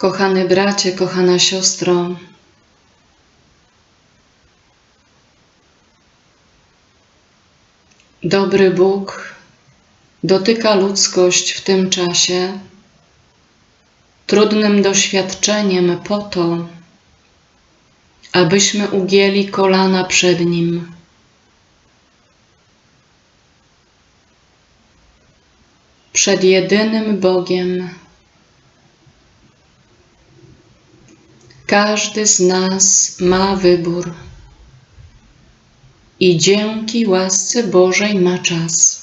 Kochany bracie, kochana siostro, dobry Bóg dotyka ludzkość w tym czasie trudnym doświadczeniem po to, abyśmy ugięli kolana przed Nim. Przed jedynym Bogiem. Każdy z nas ma wybór i dzięki łasce Bożej ma czas.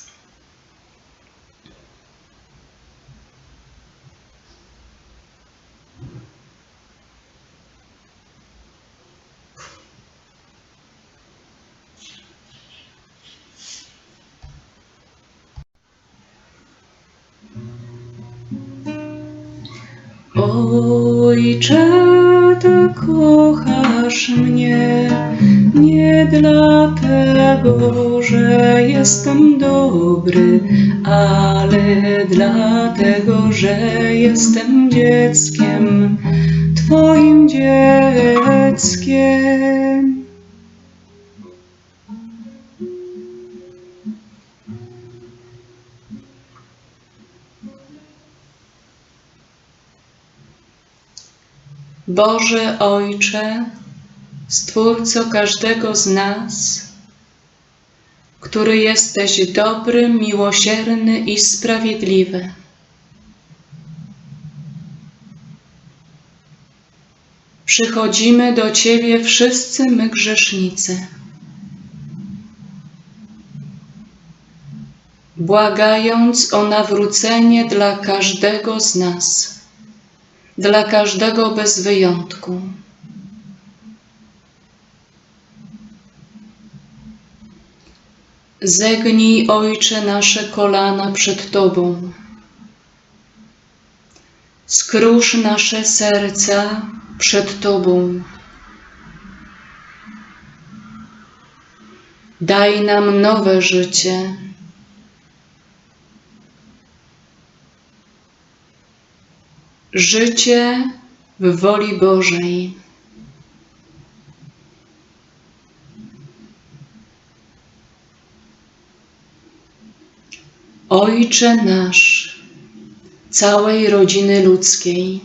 Ojcze, Ty kochasz mnie nie dlatego, że jestem dobry, ale dlatego, że jestem dzieckiem, Twoim dzieckiem. Boże Ojcze, Stwórco każdego z nas, który jesteś dobry, miłosierny i sprawiedliwy. Przychodzimy do Ciebie wszyscy my grzesznicy, błagając o nawrócenie dla każdego z nas, dla każdego bez wyjątku. Zegnij, Ojcze, nasze kolana przed Tobą. Skrusz nasze serca przed Tobą. Daj nam nowe życie. Życie w woli Bożej. Ojcze nasz, całej rodziny ludzkiej,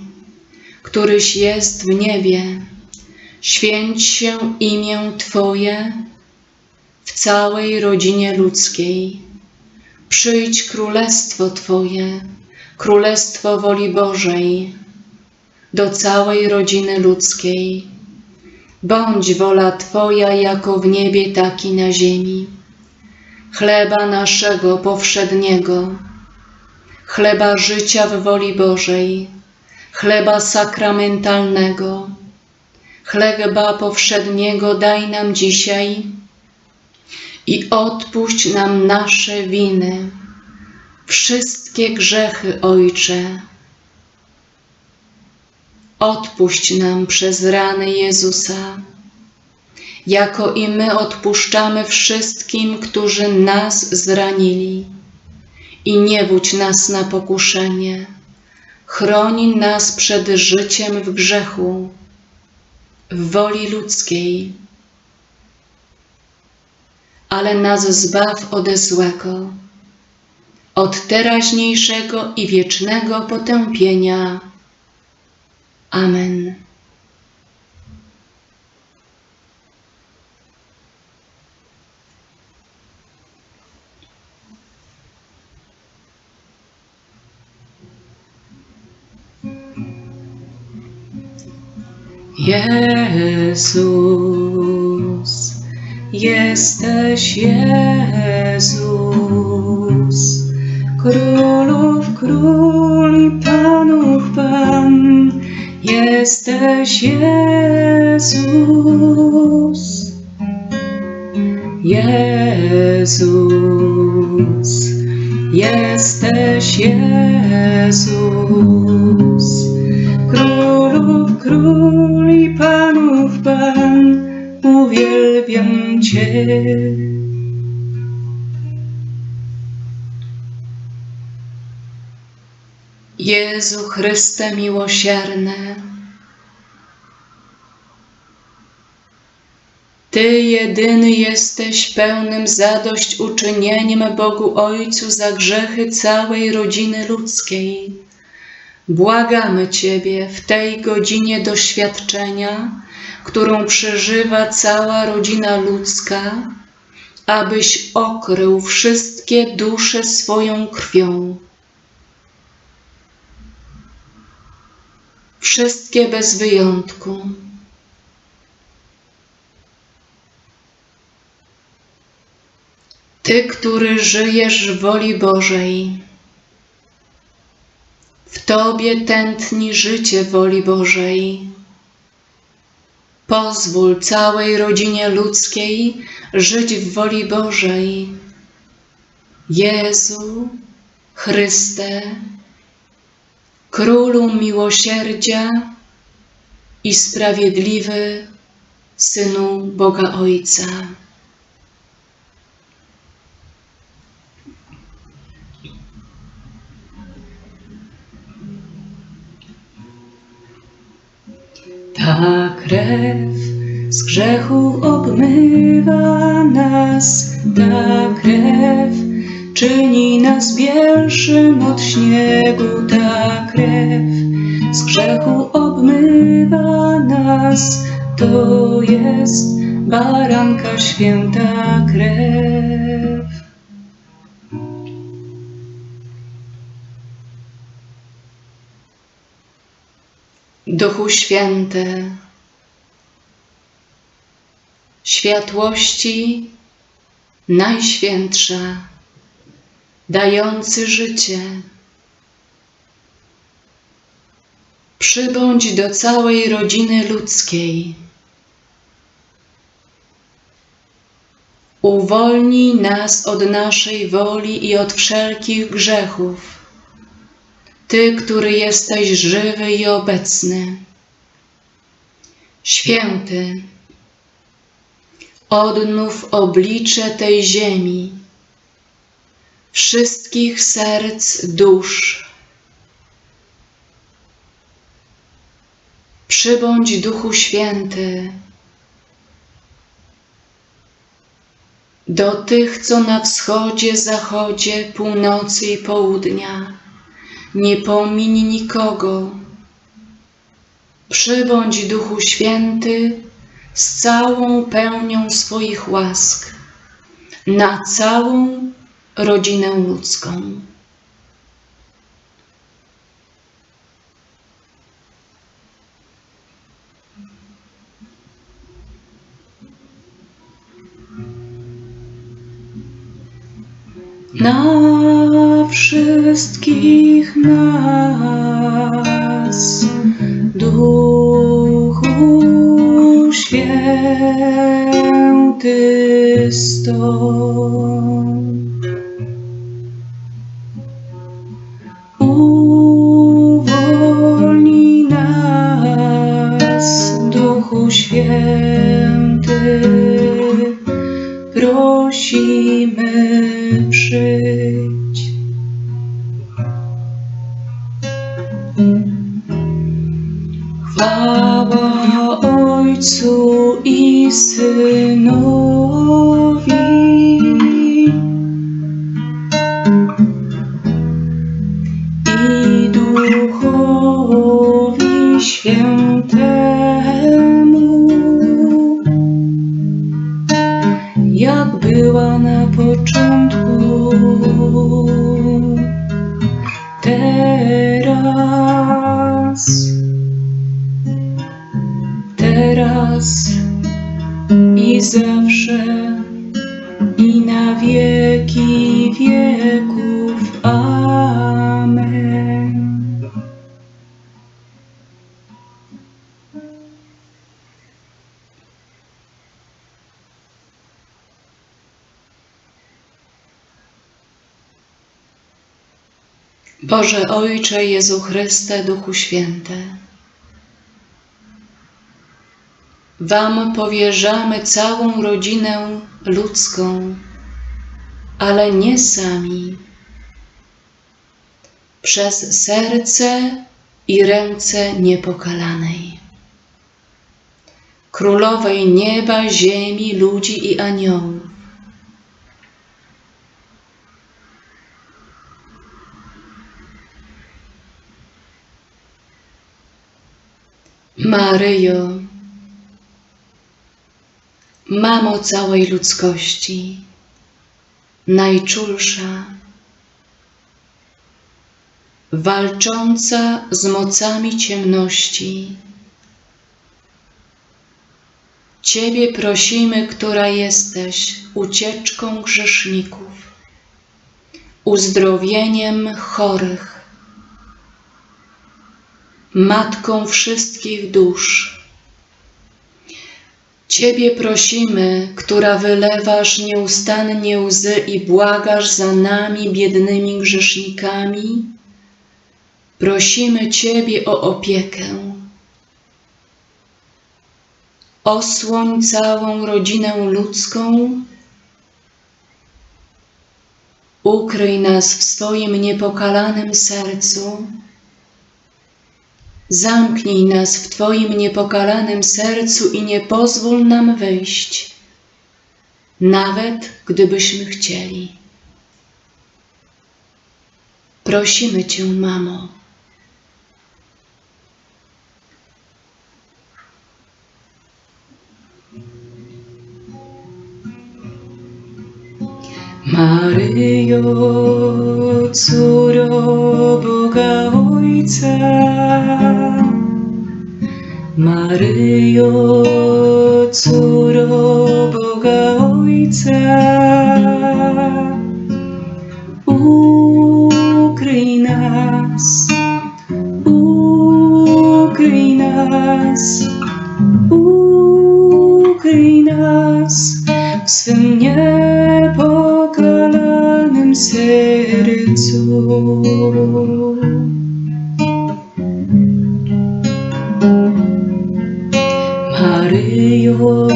któryś jest w niebie, święć się imię Twoje w całej rodzinie ludzkiej. Przyjdź królestwo Twoje, królestwo woli Bożej, do całej rodziny ludzkiej. Bądź wola Twoja jako w niebie, tak i na ziemi chleba naszego powszedniego, chleba życia w woli Bożej, chleba sakramentalnego, chleba powszedniego daj nam dzisiaj i odpuść nam nasze winy, wszystkie grzechy, Ojcze. Odpuść nam przez rany Jezusa jako i my odpuszczamy wszystkim, którzy nas zranili. I nie wódź nas na pokuszenie, chroni nas przed życiem w grzechu, w woli ludzkiej, ale nas zbaw ode złego, od teraźniejszego i wiecznego potępienia. Amen. Jezus, jesteś Jezus, królów król i panów pan, jesteś Jezus. Jezus, jesteś Jezus, królów król i panów pan, uwielbiam Cię. Jezu Chryste miłosierny, Ty jedyny jesteś pełnym zadośćuczynieniem Bogu Ojcu za grzechy całej rodziny ludzkiej. Błagamy Ciebie w tej godzinie doświadczenia, którą przeżywa cała rodzina ludzka, abyś okrył wszystkie dusze swoją krwią. Wszystkie bez wyjątku. Ty, który żyjesz w woli Bożej, w Tobie tętni życie woli Bożej. Pozwól całej rodzinie ludzkiej żyć w woli Bożej. Jezu, Chryste, Królu miłosierdzia i sprawiedliwy Synu Boga Ojca. Ta krew z grzechu obmywa nas, ta krew czyni nas bielszym od śniegu, ta krew z grzechu obmywa nas, to jest baranka święta krew. Duchu Święty, światłości najświętsza, dający życie, przybądź do całej rodziny ludzkiej. Uwolnij nas od naszej woli i od wszelkich grzechów. Ty, który jesteś żywy i obecny. Święty, odnów oblicze tej ziemi, wszystkich serc, dusz. Przybądź Duchu Święty do tych, co na wschodzie, zachodzie, północy i południa nie pomiń nikogo. Przybądź Duchu Święty z całą pełnią swoich łask na całą rodzinę ludzką. na wszystkich nas, Duchu Święty stąd. Prosimy przyjdź. Chwała Ojcu i Synowi teraz, teraz i zawsze Boże Ojcze Jezu Chryste, Duchu Święty, Wam powierzamy całą rodzinę ludzką, ale nie sami. przez serce i ręce niepokalanej. Królowej nieba, ziemi, ludzi i aniołów. Maryjo, Mamo całej ludzkości, najczulsza, walcząca z mocami ciemności. Ciebie prosimy, która jesteś ucieczką grzeszników, uzdrowieniem chorych, matką wszystkich dusz. Ciebie prosimy, która wylewasz nieustannie łzy i błagasz za nami, biednymi grzesznikami. Prosimy Ciebie o opiekę. Osłoń całą rodzinę ludzką. Ukryj nas w swoim niepokalanym sercu. Zamknij nas w Twoim niepokalanym sercu i nie pozwól nam wyjść, nawet gdybyśmy chcieli. Prosimy Cię, mamo. Maryjo, córo Boga Ojca, Maryjo, córo Boga Ojca, sercu. Maryjo,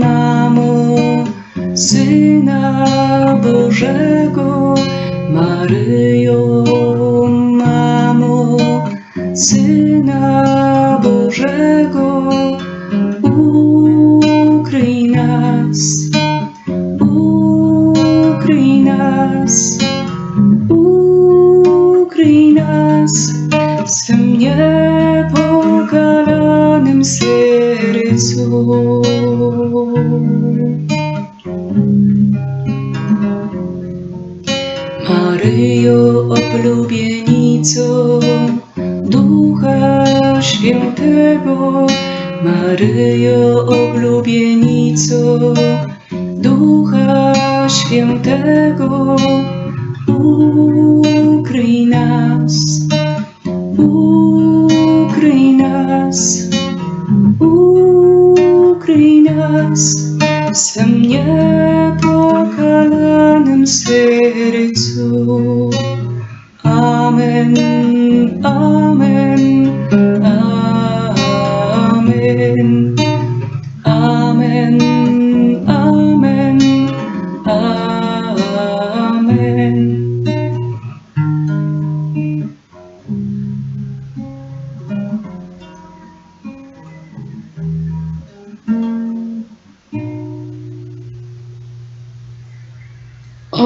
mamo Syna Bożego, Maryjo, nas w swym niepokalanym sercu. Maryjo, oblubienico Ducha Świętego, Maryjo, oblubienico Ducha Świętego, ukryj nas,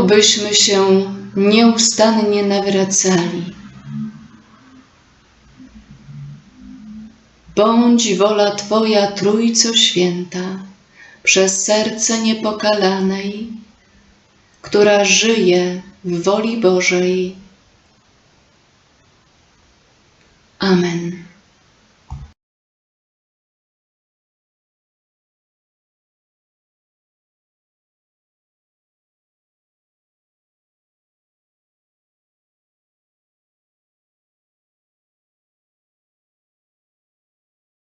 Obyśmy się nieustannie nawracali. Bądź wola Twoja, Trójco Święta, przez serce niepokalanej, która żyje w woli Bożej. Amen.